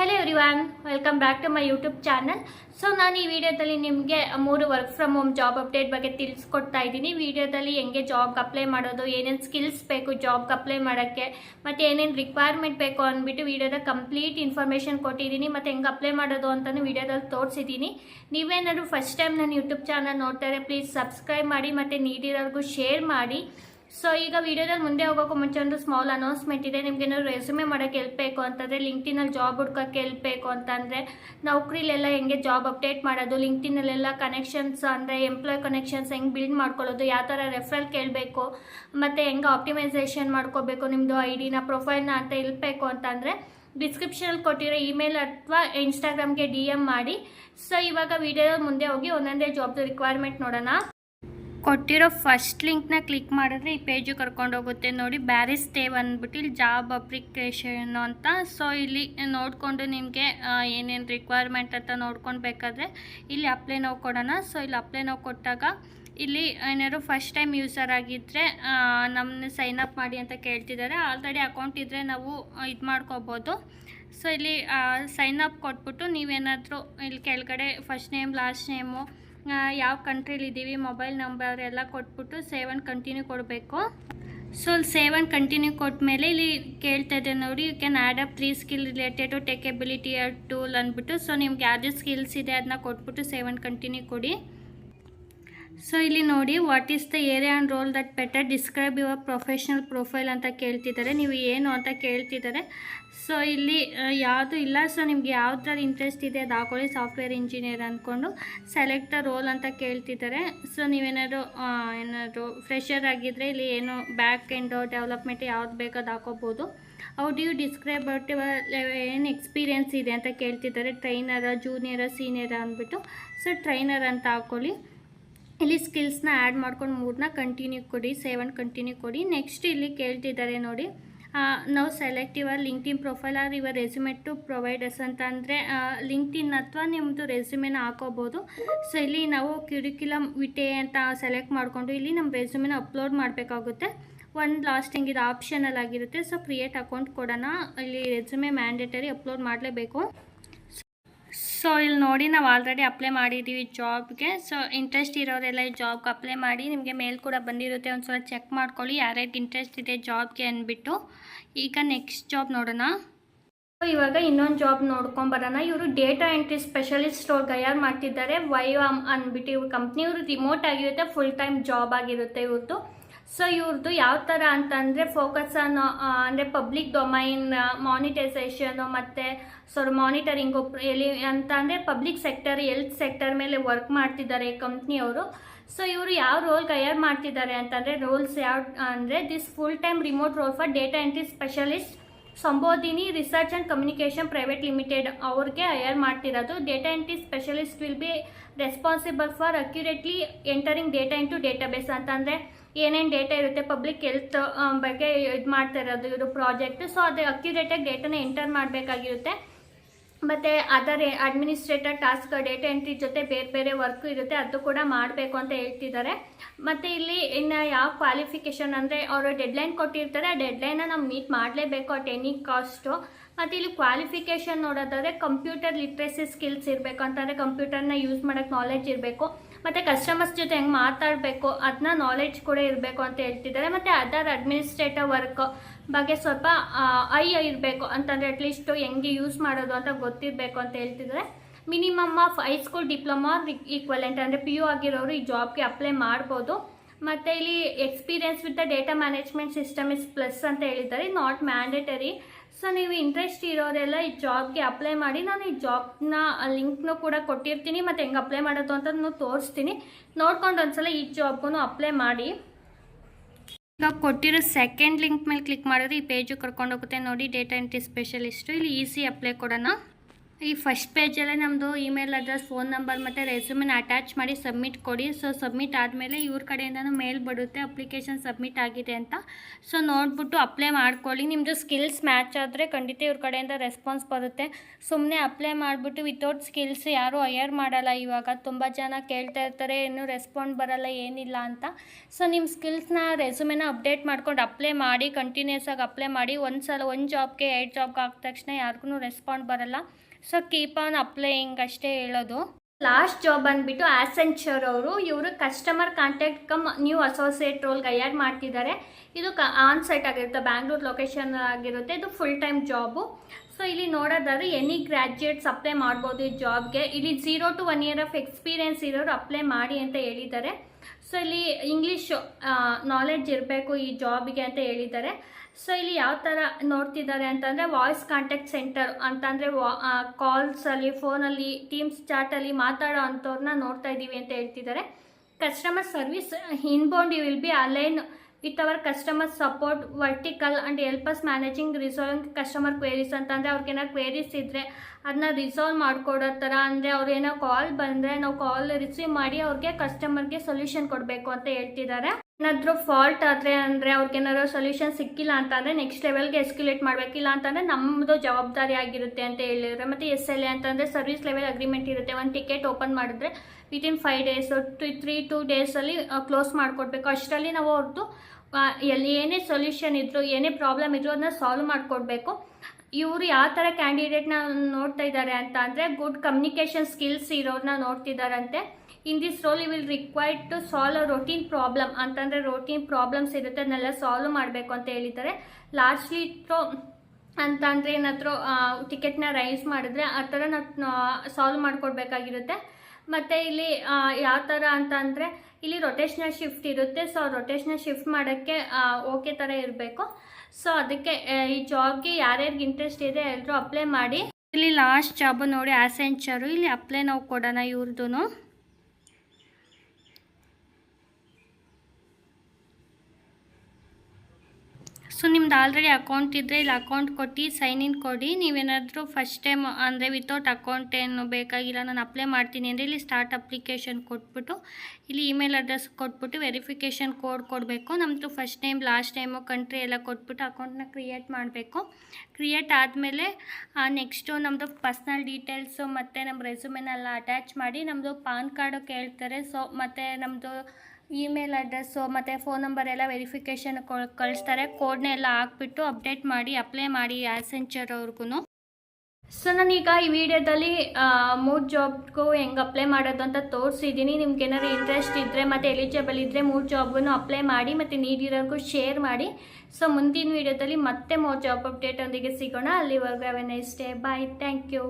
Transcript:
Hello everyone welcome back to my YouTube channel so ನಾನು ಈ ವಿಡಿಯೋದಲ್ಲಿ ನಿಮಗೆ ಮೂರು work from home job update ಬಗ್ಗೆ ತಿಳಿಸ್ಕೊಡ್ತಾ ಇದ್ದೀನಿ. ವಿಡಿಯೋದಲ್ಲಿ ಹೆಂಗೆ ಜಾಬ್ಗೆ ಅಪ್ಲೈ ಮಾಡೋದು, ಏನೇನು ಸ್ಕಿಲ್ಸ್ ಬೇಕು ಜಾಬ್ಗೆ ಅಪ್ಲೈ ಮಾಡೋಕ್ಕೆ, ಮತ್ತು ಏನೇನು ರಿಕ್ವೈರ್ಮೆಂಟ್ ಬೇಕು ಅಂದ್ಬಿಟ್ಟು ವಿಡಿಯೋದ ಕಂಪ್ಲೀಟ್ ಇನ್ಫಾರ್ಮೇಷನ್ ಕೊಟ್ಟಿದ್ದೀನಿ. ಮತ್ತು ಹೆಂಗೆ ಅಪ್ಲೈ ಮಾಡೋದು ಅಂತಲೂ ವಿಡಿಯೋದಲ್ಲಿ ತೋರಿಸಿದ್ದೀನಿ. ನೀವೇನಾದರೂ ಫಸ್ಟ್ ಟೈಮ್ ನನ್ನ ಯೂಟ್ಯೂಬ್ ಚಾನಲ್ ನೋಡ್ತಾರೆ ಪ್ಲೀಸ್ ಸಬ್ಸ್ಕ್ರೈಬ್ ಮಾಡಿ, ಮತ್ತು ನೀಡಿರೋರ್ಗೂ ಶೇರ್ ಮಾಡಿ. ಸೊ ಈಗ ವಿಡಿಯೋದಲ್ಲಿ ಮುಂದೆ ಹೋಗೋಕ್ಕೂ ಮುಂಚೆ ಒಂದು ಸ್ಮಾಲ್ ಅನೌನ್ಸ್ಮೆಂಟ್ ಇದೆ. ನಿಮ್ಗೆ ಏನಾದ್ರು ರೆಸ್ಯೂಮೆ ಮಾಡೋಕ್ಕೆ ಹೆಲ್ಪ್ ಅಂತಂದರೆ ಲಿಂಕ್ಟಿನಲ್ಲಿ ಜಾಬ್ ಹುಡ್ಕೋಕ್ಕೆ ಹೆಲ್ಪ್ ಅಂತಂದರೆ ನೌಕರಿಲೆಲ್ಲ ಹೆಂಗೆ ಜಾಬ್ ಅಪ್ಡೇಟ್ ಮಾಡೋದು ಲಿಂಕ್ಟಿನಲ್ಲೆಲ್ಲ ಕನೆಕ್ಷನ್ಸ್ ಅಂದರೆ ಎಂಪ್ಲಾಯ್ ಕನೆಕ್ಷನ್ಸ್ ಹೆಂಗೆ ಬಿಲ್ಡ್ ಮಾಡ್ಕೊಳ್ಳೋದು, ಯಾವ ಥರ ರೆಫರಲ್ ಕೇಳಬೇಕು, ಮತ್ತು ಹೆಂಗೆ ಆಪ್ಟಿಮೈಸೇಷನ್ ಮಾಡ್ಕೋಬೇಕು ನಿಮ್ಮದು ಐ ಡಿನ ಪ್ರೊಫೈಲ್ನ ಅಂತ ಹೆಲ್ಪ್ ಅಂತಂದರೆ ಡಿಸ್ಕ್ರಿಪ್ಷನಲ್ಲಿ ಕೊಟ್ಟಿರೋ ಇಮೇಲ್ ಅಥವಾ ಇನ್ಸ್ಟಾಗ್ರಾಮ್ಗೆ ಡಿ ಎಂ ಮಾಡಿ. ಸೊ ಇವಾಗ ವಿಡಿಯೋ ಮುಂದೆ ಹೋಗಿ ಒಂದೊಂದೇ ಜಾಬ್ದು ರಿಕ್ವೈರ್ಮೆಂಟ್ ನೋಡೋಣ. ಕೊಟ್ಟಿರೋ ಫಸ್ಟ್ ಲಿಂಕ್ನ ಕ್ಲಿಕ್ ಮಾಡಿದ್ರೆ ಈ ಪೇಜು ಕರ್ಕೊಂಡೋಗುತ್ತೆ ನೋಡಿ ಬ್ಯಾರಿಸ್ ಸ್ಟೇವ್ ಅಂದ್ಬಿಟ್ಟು ಇಲ್ಲಿ ಜಾಬ್ ಅಪ್ಲಿಕೇಶನ್ ಅಂತ. ಸೊ ಇಲ್ಲಿ ನೋಡಿಕೊಂಡು ನಿಮಗೆ ಏನೇನು ರಿಕ್ವೈರ್ಮೆಂಟ್ ಅಂತ ನೋಡ್ಕೊಂಡು ಇಲ್ಲಿ ಅಪ್ಲೈ ನಾವು ಕೊಡೋಣ. ಸೊ ಇಲ್ಲಿ ಅಪ್ಲೈ ನಾವು ಕೊಟ್ಟಾಗ ಇಲ್ಲಿ ಏನಾದ್ರು ಫಸ್ಟ್ ಟೈಮ್ ಯೂಸರ್ ಆಗಿದ್ದರೆ ನಮ್ಮನ್ನ ಸೈನ್ ಅಪ್ ಮಾಡಿ ಅಂತ ಕೇಳ್ತಿದ್ದಾರೆ. ಆಲ್ರೆಡಿ ಅಕೌಂಟ್ ಇದ್ದರೆ ನಾವು ಇದು ಮಾಡ್ಕೋಬೋದು. ಸೊ ಇಲ್ಲಿ ಸೈನ್ ಅಪ್ ಕೊಟ್ಬಿಟ್ಟು ನೀವೇನಾದರೂ ಇಲ್ಲಿ ಕೆಳಗಡೆ ಫಸ್ಟ್ ನೇಮ್ ಲಾಸ್ಟ್ ನೇಮು ಯಾವ ಕಂಟ್ರೀಲಿ ಇದ್ದೀವಿ ಮೊಬೈಲ್ ನಂಬರ್ ಎಲ್ಲ ಕೊಟ್ಬಿಟ್ಟು ಸೇವನ್ ಕಂಟಿನ್ಯೂ ಕೊಡಬೇಕು. ಸೊ ಇಲ್ಲಿ ಸೇವನ್ ಕಂಟಿನ್ಯೂ ಕಂಟಿನ್ಯೂ ಕೊಟ್ಮೇಲೆ ಇಲ್ಲಿ ಕೇಳ್ತಾ ಇದೆ ನೋಡಿ you can add up three skill related to tech ability tool ಅಂದ್ಬಿಟ್ಟು. ಸೊ ನಿಮ್ಗೆ ಯಾವುದೇ ಸ್ಕಿಲ್ಸ್ ಇದೆ ಅದನ್ನ ಕೊಟ್ಬಿಟ್ಟು ಸೇವನ್ ಕಂಟಿನ್ಯೂ ಕೊಡಿ. ಸೊ ಇಲ್ಲಿ ನೋಡಿ what is the area and role that better describe your professional profile ಅಂತ ಕೇಳ್ತಿದ್ದಾರೆ. ನೀವು ಏನು ಅಂತ ಕೇಳ್ತಿದ್ದಾರೆ. ಸೊ ಇಲ್ಲಿ ಯಾವುದು ಇಲ್ಲ. ಸೊ ನಿಮ್ಗೆ ಯಾವುದ್ರಲ್ಲಿ ಇಂಟ್ರೆಸ್ಟ್ ಇದೆ, ಅದು ಹಾಕೊಳ್ಳಿ. ಸಾಫ್ಟ್ವೇರ್ ಇಂಜಿನಿಯರ್ ಅಂದ್ಕೊಂಡು ಸೆಲೆಕ್ಟ್ ದ ರೋಲ್ ಅಂತ ಕೇಳ್ತಿದ್ದಾರೆ. ಸೊ ನೀವೇನಾದ್ರು ಏನಾದರೂ ಫ್ರೆಷರ್ ಆಗಿದ್ದರೆ ಇಲ್ಲಿ ಏನು ಬ್ಯಾಕ್ ಎಂಡು ಡೆವಲಪ್ಮೆಂಟ್ ಯಾವ್ದು ಬೇಕು ಅದು ಹಾಕೋಬೋದು. ಹೌ ಯು ಡಿಸ್ಕ್ರೈಬ್ ಬಟ್ ಏನು ಎಕ್ಸ್ಪೀರಿಯನ್ಸ್ ಇದೆ ಅಂತ ಕೇಳ್ತಿದ್ದಾರೆ. ಟ್ರೈನರ ಜೂನಿಯರ ಸೀನಿಯರ ಅಂದ್ಬಿಟ್ಟು. ಸೊ ಟ್ರೈನರ್ ಅಂತ ಹಾಕೊಳ್ಳಿ. ಇಲ್ಲಿ ಸ್ಕಿಲ್ಸ್ನ ಆ್ಯಡ್ ಮಾಡ್ಕೊಂಡು ಮೂರನ್ನ ಕಂಟಿನ್ಯೂ ಕೊಡಿ ಸೆವೆನ್ ಕಂಟಿನ್ಯೂ ಕೊಡಿ. ನೆಕ್ಸ್ಟ್ ಇಲ್ಲಿ ಕೇಳ್ತಿದ್ದಾರೆ ನೋಡಿ ನಾವು select link in profile or ಇವ ರೆಸ್ಯೂಮೆ ಟು ಪ್ರೊವೈಡರ್ಸ್ ಅಂತ ಅಂದರೆ ಲಿಂಕ್ಡಿನ್ ಅಥವಾ ನಿಮ್ಮದು ರೆಸ್ಯೂಮೆನ ಹಾಕೋಬೋದು. ಸೊ ಇಲ್ಲಿ ನಾವು ಕ್ಯೂರಿಕ್ಯುಲಮ್ ವಿಟೆ ಅಂತ ಸೆಲೆಕ್ಟ್ ಮಾಡಿಕೊಂಡು ಇಲ್ಲಿ ನಮ್ಮ ರೆಸ್ಯೂಮೆನ ಅಪ್ಲೋಡ್ ಮಾಡಬೇಕಾಗುತ್ತೆ. ಒಂದು ಲಾಸ್ಟಿಂಗ್ ಇದು ಆಪ್ಷನಲ್ ಆಗಿರುತ್ತೆ. ಸೊ ಕ್ರಿಯೇಟ್ ಅಕೌಂಟ್ ಕೊಡೋಣ. ಇಲ್ಲಿ ರೆಸ್ಯೂಮೆ ಮ್ಯಾಂಡೇಟರಿ ಅಪ್ಲೋಡ್ ಮಾಡಲೇಬೇಕು. ಸೊ ಇಲ್ಲಿ ನೋಡಿ ನಾವು ಆಲ್ರೆಡಿ ಅಪ್ಲೈ ಮಾಡಿದ್ದೀವಿ ಜಾಬ್ಗೆ ಸೊ ಇಂಟ್ರೆಸ್ಟ್ ಇರೋರೆಲ್ಲ ಈ ಜಾಬ್ಗೆ ಅಪ್ಲೈ ಮಾಡಿ ನಿಮಗೆ ಮೇಲ್ ಕೂಡ ಬಂದಿರುತ್ತೆ. ಒಂದು ಸಲ ಚೆಕ್ ಮಾಡ್ಕೊಳ್ಳಿ, ಯಾರ್ಯಾರಿಗೆ ಇಂಟ್ರೆಸ್ಟ್ ಇದೆ ಜಾಬ್ಗೆ ಅಂದ್ಬಿಟ್ಟು. ಈಗ ನೆಕ್ಸ್ಟ್ ಜಾಬ್ ನೋಡೋಣ. ಇವಾಗ ಇನ್ನೊಂದು ಜಾಬ್ ನೋಡ್ಕೊಂಬರೋಣ ಇವರು ಡೇಟಾ ಎಂಟ್ರಿ ಸ್ಪೆಷಲಿಸ್ಟ್ ಅವ್ರು ಗಯಾರ್ ಮಾಡ್ತಿದ್ದಾರೆ. ವೈವಾಮ್ ಅಂದ್ಬಿಟ್ಟು ಇವ್ರ ಕಂಪ್ನಿ ಇವರು ರಿಮೋಟ್ ಆಗಿರುತ್ತೆ ಫುಲ್ ಟೈಮ್ ಜಾಬ್ ಆಗಿರುತ್ತೆ ಇವ್ರದ್ದು ಸೊ ಇವ್ರದ್ದು ಯಾವ ಥರ ಅಂತಂದರೆ ಫೋಕಸ್ ಆನ್ ಅಂದರೆ ಪಬ್ಲಿಕ್ ಡೊಮೈನ್ ಮಾನಿಟೈಸೇಷನು ಮತ್ತು ಸೊ ಮಾನಿಟರಿಂಗು ಎಲ್ಲಿ ಅಂತ ಅಂದರೆ ಪಬ್ಲಿಕ್ ಸೆಕ್ಟರ್ ಎಲ್ತ್ ಸೆಕ್ಟರ್ ಮೇಲೆ ವರ್ಕ್ ಮಾಡ್ತಿದ್ದಾರೆ ಕಂಪ್ನಿಯವರು ಸೊ ಇವರು ಯಾವ ರೋಲ್ ಗೈರ್ ಮಾಡ್ತಿದ್ದಾರೆ ಅಂತಂದರೆ ರೋಲ್ಸ್ ಯಾವ, ಅಂದರೆ this full time remote role for data entry specialist Sambodhini research and communication private limited ಅವ್ರಿಗೆ ಹೈಯರ್ ಮಾಡ್ತಿರೋದು. Data entry specialist will be responsible for accurately entering data into database ಅಂತಂದರೆ ಏನೇನು ಡೇಟಾ ಇರುತ್ತೆ public health ಬಗ್ಗೆ ಇದು ಮಾಡ್ತಾ ಇರೋದು, ಇವರು ಪ್ರಾಜೆಕ್ಟ್ ಸೊ ಅದು ಅಕ್ಯುರೇಟಾಗಿ ಡೇಟಾನ ಎಂಟರ್ ಮಾಡಬೇಕಾಗಿರುತ್ತೆ. ಮತ್ತು other administrator task data entry ಜೊತೆ ಬೇರೆ ಬೇರೆ ವರ್ಕು ಇರುತ್ತೆ, ಅದು ಕೂಡ ಮಾಡಬೇಕು ಅಂತ ಹೇಳ್ತಿದ್ದಾರೆ. ಮತ್ತು ಇಲ್ಲಿ ಇನ್ನು ಯಾವ ಕ್ವಾಲಿಫಿಕೇಷನ್ ಅಂದರೆ, ಅವರು ಡೆಡ್ಲೈನ್ ಕೊಟ್ಟಿರ್ತಾರೆ, ಆ ಡೆಡ್ಲೈನ ನಾವು ಮೀಟ್ ಮಾಡಲೇಬೇಕು ಅಟ್ ಎನಿ ಕಾಸ್ಟು ಮತ್ತು ಇಲ್ಲಿ ಕ್ವಾಲಿಫಿಕೇಷನ್ ನೋಡೋದಾದರೆ ಕಂಪ್ಯೂಟರ್ ಲಿಟ್ರೆಸಿ ಸ್ಕಿಲ್ಸ್ ಇರಬೇಕು ಅಂತಂದರೆ ಕಂಪ್ಯೂಟರ್ನ ಯೂಸ್ ಮಾಡೋಕ್ಕೆ ನಾಲೆಜ್ ಇರಬೇಕು. ಮತ್ತು ಕಸ್ಟಮರ್ಸ್ ಜೊತೆ ಹೆಂಗೆ ಮಾತಾಡಬೇಕು ಅದನ್ನ ನಾಲೆಡ್ಜ್ ಕೂಡ ಇರಬೇಕು ಅಂತ ಹೇಳ್ತಿದ್ದಾರೆ. ಮತ್ತು ಅದರ್ ಅಡ್ಮಿನಿಸ್ಟ್ರೇಟಿವ್ ವರ್ಕ್ ಬಗ್ಗೆ ಸ್ವಲ್ಪ ಐ ಇರಬೇಕು ಅಂತಂದರೆ ಅಟ್ಲೀಸ್ಟು ಹೆಂಗೆ ಯೂಸ್ ಮಾಡೋದು ಅಂತ ಗೊತ್ತಿರಬೇಕು ಅಂತ ಹೇಳ್ತಿದ್ದಾರೆ. Minimum of high school diploma equivalent ಅಂದರೆ ಪಿ ಯು ಆಗಿರೋರು ಈ ಜಾಬ್ಗೆ ಅಪ್ಲೈ ಮಾಡ್ಬೋದು. ಮತ್ತು ಇಲ್ಲಿ experience with the data management system is plus ಅಂತ ಹೇಳಿದ್ದಾರೆ. ನಾಟ್ ಮ್ಯಾಂಡೇಟರಿ ಸೊ ನೀವು ಇಂಟ್ರೆಸ್ಟ್ ಇರೋರೆಲ್ಲ ಈ ಜಾಬ್ಗೆ ಅಪ್ಲೈ ಮಾಡಿ, ನಾನು ಈ ಜಾಬ್ನ ಲಿಂಕ್ನೂ ಕೂಡ ಕೊಟ್ಟಿರ್ತೀನಿ, ಮತ್ತು ಹೆಂಗೆ ಅಪ್ಲೈ ಮಾಡೋದು ಅಂತ ತೋರಿಸ್ತೀನಿ. ನೋಡ್ಕೊಂಡು ಒಂದ್ಸಲ ಈ ಜಾಬ್ಗೂ ಅಪ್ಲೈ ಮಾಡಿ. ಈಗ ಕೊಟ್ಟಿರೋ ಸೆಕೆಂಡ್ ಲಿಂಕ್ ಮೇಲೆ ಕ್ಲಿಕ್ ಮಾಡಿದ್ರೆ ಈ ಪೇಜು ಕರ್ಕೊಂಡೋಗುತ್ತೆ. ನೋಡಿ ಡೇಟಾ ಎಂಟ್ರಿ ಸ್ಪೆಷಲಿಸ್ಟು ಇಲ್ಲಿ ಈಸಿ ಅಪ್ಲೈ ಕೊಡೋಣ. ಈ ಫಸ್ಟ್ ಪೇಜಲ್ಲೇ ನಮ್ಮದು ಇಮೇಲ್ ಅಡ್ರೆಸ್ ಫೋನ್ ನಂಬರ್ ಮತ್ತು ರೆಸ್ಯೂಮನ್ನ ಅಟ್ಯಾಚ್ ಮಾಡಿ ಸಬ್ಮಿಟ್ ಕೊಡಿ. ಸೊ ಸಬ್ಮಿಟ್ ಆದಮೇಲೆ ಇವ್ರ ಕಡೆಯಿಂದನೂ ಮೇಲ್ ಬರುತ್ತೆ ಅಪ್ಲಿಕೇಶನ್ ಸಬ್ಮಿಟ್ ಆಗಿದೆ ಅಂತ. ಸೊ ನೋಡಿಬಿಟ್ಟು ಅಪ್ಲೈ ಮಾಡ್ಕೊಳ್ಳಿ. ನಿಮ್ಮದು ಸ್ಕಿಲ್ಸ್ ಮ್ಯಾಚ್ ಆದರೆ ಖಂಡಿತ ಇವ್ರ ಕಡೆಯಿಂದ ರೆಸ್ಪಾನ್ಸ್ ಬರುತ್ತೆ. ಸುಮ್ಮನೆ ಅಪ್ಲೈ ಮಾಡಿಬಿಟ್ಟು ವಿತೌಟ್ ಸ್ಕಿಲ್ಸ್ ಯಾರೂ ಅಯರ್ ಮಾಡಲ್ಲ ಇವಾಗ. ತುಂಬ ಜನ ಕೇಳ್ತಾ ಇರ್ತಾರೆ, ಇನ್ನೂ ರೆಸ್ಪಾಂಡ್ ಬರಲ್ಲ, ಏನಿಲ್ಲ ಅಂತ. ಸೊ ನಿಮ್ಮ ಸ್ಕಿಲ್ಸ್ನ ರೆಸ್ಯೂಮೆನ ಅಪ್ಡೇಟ್ ಮಾಡ್ಕೊಂಡು ಅಪ್ಲೈ ಮಾಡಿ ಕಂಟಿನ್ಯೂಸ್ ಆಗಿ ಅಪ್ಲೈ ಮಾಡಿ. ಒಂದು ಸಲ ಒಂದು ಜಾಬ್ಗೆ ಎರಡು ಜಾಬ್ಗೆ ಹಾಕಿದ ತಕ್ಷಣ ಯಾರಿಗೂ ರೆಸ್ಪಾಂಡ್ ಬರಲ್ಲ. ಸೊ ಕೀಪ್ ಆನ್ ಅಪ್ಲೈಯಿಂಗ್ ಅಷ್ಟೇ ಹೇಳೋದು. ಲಾಸ್ಟ್ ಜಾಬ್ ಬಂದ್ಬಿಟ್ಟು ಆಸೆಂಚರ್ ಅವರು, ಇವರು customer contact cum new associate ರೋಲ್ಗೆ hire ಮಾಡ್ತಿದ್ದಾರೆ. ಇದು ಕ ಆನ್ ಸೈಟ್ ಆಗಿರುತ್ತೆ ಬ್ಯಾಂಗ್ಳೂರ್ ಲೊಕೇಶನ್ ಆಗಿರುತ್ತೆ. ಇದು ಫುಲ್ ಟೈಮ್ ಜಾಬು ಸೊ ಇಲ್ಲಿ ನೋಡೋದಾದ್ರೆ ಎನಿ ಗ್ರ್ಯಾಜುಯೇಟ್ಸ್ ಅಪ್ಲೈ ಮಾಡ್ಬೋದು ಈ ಜಾಬ್ಗೆ ಇಲ್ಲಿ zero to one year of experience ಇರೋರು ಅಪ್ಲೈ ಮಾಡಿ ಅಂತ ಹೇಳಿದ್ದಾರೆ. ಸೊ ಇಲ್ಲಿ ಇಂಗ್ಲೀಷ್ ನಾಲೆಡ್ಜ್ ಇರಬೇಕು ಈ ಜಾಬಿಗೆ ಅಂತ ಹೇಳಿದ್ದಾರೆ. ಸೊ ಇಲ್ಲಿ ಯಾವ ಥರ ನೋಡ್ತಿದ್ದಾರೆ ಅಂತಂದರೆ ವಾಯ್ಸ್ ಕಾಂಟ್ಯಾಕ್ಟ್ ಸೆಂಟರ್ ಅಂತಂದರೆ ವಾ ಕಾಲ್ಸಲ್ಲಿ ಫೋನಲ್ಲಿ ಟೀಮ್ಸ್ ಚಾಟಲ್ಲಿ ಮಾತಾಡೋ ಅಂಥವ್ರನ್ನ ನೋಡ್ತಾ ಇದ್ದೀವಿ ಅಂತ ಹೇಳ್ತಿದ್ದಾರೆ. Customer service inbound you will be align with our customer support vertical and helps managing resolving customer queries ಅಂತಂದರೆ ಅವ್ರಿಗೆ ಏನಾದ್ರು ಕ್ವೇರೀಸ್ ಇದ್ದರೆ ಅದನ್ನ ರಿಸಾಲ್ವ್ ಮಾಡಿಕೊಡೋ ಥರ ಅಂದರೆ ಅವ್ರು ಏನೋ ಕಾಲ್ ಬಂದರೆ ನಾವು ಕಾಲ್ ರಿಸೀವ್ ಮಾಡಿ ಅವ್ರಿಗೆ ಕಸ್ಟಮರ್ಗೆ ಸೊಲ್ಯೂಷನ್ ಕೊಡಬೇಕು ಅಂತ ಹೇಳ್ತಿದ್ದಾರೆ. ಏನಾದರೂ ಫಾಲ್ಟ್ ಆದರೆ ಅಂದರೆ ಅವ್ರಿಗೇನಾದ್ರು ಸೊಲ್ಯೂಷನ್ ಸಿಕ್ಕಿಲ್ಲ ಅಂತಂದರೆ ನೆಕ್ಸ್ಟ್ ಲೆವೆಲ್ಗೆ ಎಸ್ಕ್ಯುಲೇಟ್ ಮಾಡಬೇಕಿಲ್ಲ ಅಂತಂದರೆ ನಮ್ಮದು ಜವಾಬ್ದಾರಿ ಆಗಿರುತ್ತೆ ಅಂತ ಹೇಳಿದ್ರೆ. ಮತ್ತು ಎಸ್ ಎಲ್ ಎ ಅಂತಂದರೆ ಸರ್ವಿಸ್ ಲೆವೆಲ್ ಅಗ್ರಿಮೆಂಟ್ ಇರುತ್ತೆ. ಒಂದು ಟಿಕೆಟ್ ಓಪನ್ ಮಾಡಿದ್ರೆ within five days to three to ಡೇಸಲ್ಲಿ ಕ್ಲೋಸ್ ಮಾಡಿಕೊಡ್ಬೇಕು. ಅಷ್ಟರಲ್ಲಿ ನಾವು ಅವ್ರದ್ದು ಎಲ್ಲಿ ಏನೇ ಸೊಲ್ಯೂಷನ್ ಇದ್ದರೂ ಏನೇ ಪ್ರಾಬ್ಲಮ್ ಇದ್ದರೂ ಅದನ್ನ ಸಾಲ್ವ್ ಮಾಡಿಕೊಡ್ಬೇಕು. ಇವರು ಯಾವ ಥರ ಕ್ಯಾಂಡಿಡೇಟ್ನ ನೋಡ್ತಾ ಇದ್ದಾರೆ ಅಂತ ಅಂದರೆ ಗುಡ್ ಕಮ್ಯುನಿಕೇಷನ್ ಸ್ಕಿಲ್ಸ್ ಇರೋರನ್ನ ನೋಡ್ತಿದ್ದಾರಂತೆ. In this role you will required to solve routine problem ಅಂತಂದರೆ ರೊಟೀನ್ ಪ್ರಾಬ್ಲಮ್ಸ್ ಇರುತ್ತೆ, ಅದನ್ನೆಲ್ಲ ಸಾಲ್ವ್ ಮಾಡಬೇಕು ಅಂತ ಹೇಳಿದ್ದಾರೆ. ಲಾರ್ಜ್ಲಿ ಅಂತ ಅಂದರೆ ಏನಾದರೂ ಟಿಕೆಟ್ನ ರೈಸ್ ಮಾಡಿದ್ರೆ ಆ ಥರ ನಾವು ಸಾಲ್ವ್ ಮಾಡ್ಕೊಡ್ಬೇಕಾಗಿರುತ್ತೆ. ಮತ್ತು ಇಲ್ಲಿ ಯಾವ ಥರ ಅಂತ ಅಂದರೆ ಇಲ್ಲಿ ರೊಟೇಷನಲ್ ಶಿಫ್ಟ್ ಇರುತ್ತೆ. ಸೊ ರೊಟೇಷನಲ್ ಶಿಫ್ಟ್ ಮಾಡೋಕ್ಕೆ ಓಕೆ ಥರ ಇರಬೇಕು. ಸೊ ಅದಕ್ಕೆ ಈ ಜಾಬ್ಗೆ ಯಾರ್ಯಾರಿಗೆ ಇಂಟ್ರೆಸ್ಟ್ ಇದೆ ಎಲ್ಲರೂ ಅಪ್ಲೈ ಮಾಡಿ. ಇಲ್ಲಿ ಲಾಸ್ಟ್ ಜಾಬು ನೋಡಿ ಆಸೆಂಚರು ಇಲ್ಲಿ ಅಪ್ಲೈ ನಾವು ಕೊಡೋಣ ಇವ್ರದ್ದು ಸೊ ನಿಮ್ದು ಆಲ್ರೆಡಿ ಅಕೌಂಟ್ ಇದ್ದರೆ ಇಲ್ಲಿ ಅಕೌಂಟ್ ಕೊಟ್ಟು ಸೈನ್ ಇನ್ ಕೊಡಿ. ನೀವೇನಾದರೂ ಫಸ್ಟ್ ಟೈಮ್ ಅಂದರೆ ವಿತೌಟ್ ಅಕೌಂಟ್ ಏನು ಬೇಕಾಗಿಲ್ಲ, ನಾನು ಅಪ್ಲೈ ಮಾಡ್ತೀನಿ ಅಂದರೆ ಇಲ್ಲಿ ಸ್ಟಾರ್ಟ್ ಅಪ್ಲಿಕೇಶನ್ ಕೊಟ್ಬಿಟ್ಟು, ಇಲ್ಲಿ ಇಮೇಲ್ ಅಡ್ರೆಸ್ ಕೊಟ್ಬಿಟ್ಟು ವೆರಿಫಿಕೇಷನ್ ಕೋಡ್ ಕೊಡಬೇಕು. ನಮ್ಮದು first time last time country ಎಲ್ಲ ಕೊಟ್ಬಿಟ್ಟು ಅಕೌಂಟ್ನ ಕ್ರಿಯೇಟ್ ಮಾಡಬೇಕು. ಕ್ರಿಯೇಟ್ ಆದಮೇಲೆ ನೆಕ್ಸ್ಟು ನಮ್ಮದು ಪರ್ಸ್ನಲ್ ಡೀಟೇಲ್ಸು ಮತ್ತು ನಮ್ಮ ರೆಸ್ಯೂಮೆನೆಲ್ಲ ಅಟ್ಯಾಚ್ ಮಾಡಿ ನಮ್ಮದು ಪಾನ್ ಕಾರ್ಡು ಕೇಳ್ತಾರೆ. ಸೊ ಮತ್ತು ನಮ್ಮದು ಇಮೇಲ್ ಅಡ್ರೆಸ್ಸು ಮತ್ತು ಫೋನ್ ನಂಬರ್ ಎಲ್ಲ ವೆರಿಫಿಕೇಷನ್ ಕಳಿಸ್ತಾರೆ. ಕೋಡ್ನೆಲ್ಲ ಹಾಕ್ಬಿಟ್ಟು ಅಪ್ಡೇಟ್ ಮಾಡಿ, ಅಪ್ಲೈ ಮಾಡಿ ಆಸೆಂಚರ್ ಅವ್ರಿಗೂ ಸೊ, ನಾನೀಗ ಈ ವಿಡಿಯೋದಲ್ಲಿ ಮೂರು ಜಾಬ್ಗೂ ಹೆಂಗೆ ಅಪ್ಲೈ ಮಾಡೋದು ಅಂತ ತೋರಿಸಿದ್ದೀನಿ ನಿಮ್ಗೆ ಏನಾದ್ರು ಇಂಟ್ರೆಸ್ಟ್ ಇದ್ದರೆ ಮತ್ತು ಎಲಿಜಿಬಲ್ ಇದ್ದರೆ ಮೂರು ಜಾಬ್ಗೂ ಅಪ್ಲೈ ಮಾಡಿ ಮತ್ತು ನೀಡಿರೋರ್ಗೂ ಶೇರ್ ಮಾಡಿ. ಸೊ, ಮುಂದಿನ ವಿಡಿಯೋದಲ್ಲಿ ಮತ್ತೆ ಮೂರು ಜಾಬ್ ಅಪ್ಡೇಟ್ ಒಂದಿಗೆ ಸಿಗೋಣ. ಅಲ್ಲಿವರೆಗೂ a nice day bye thank you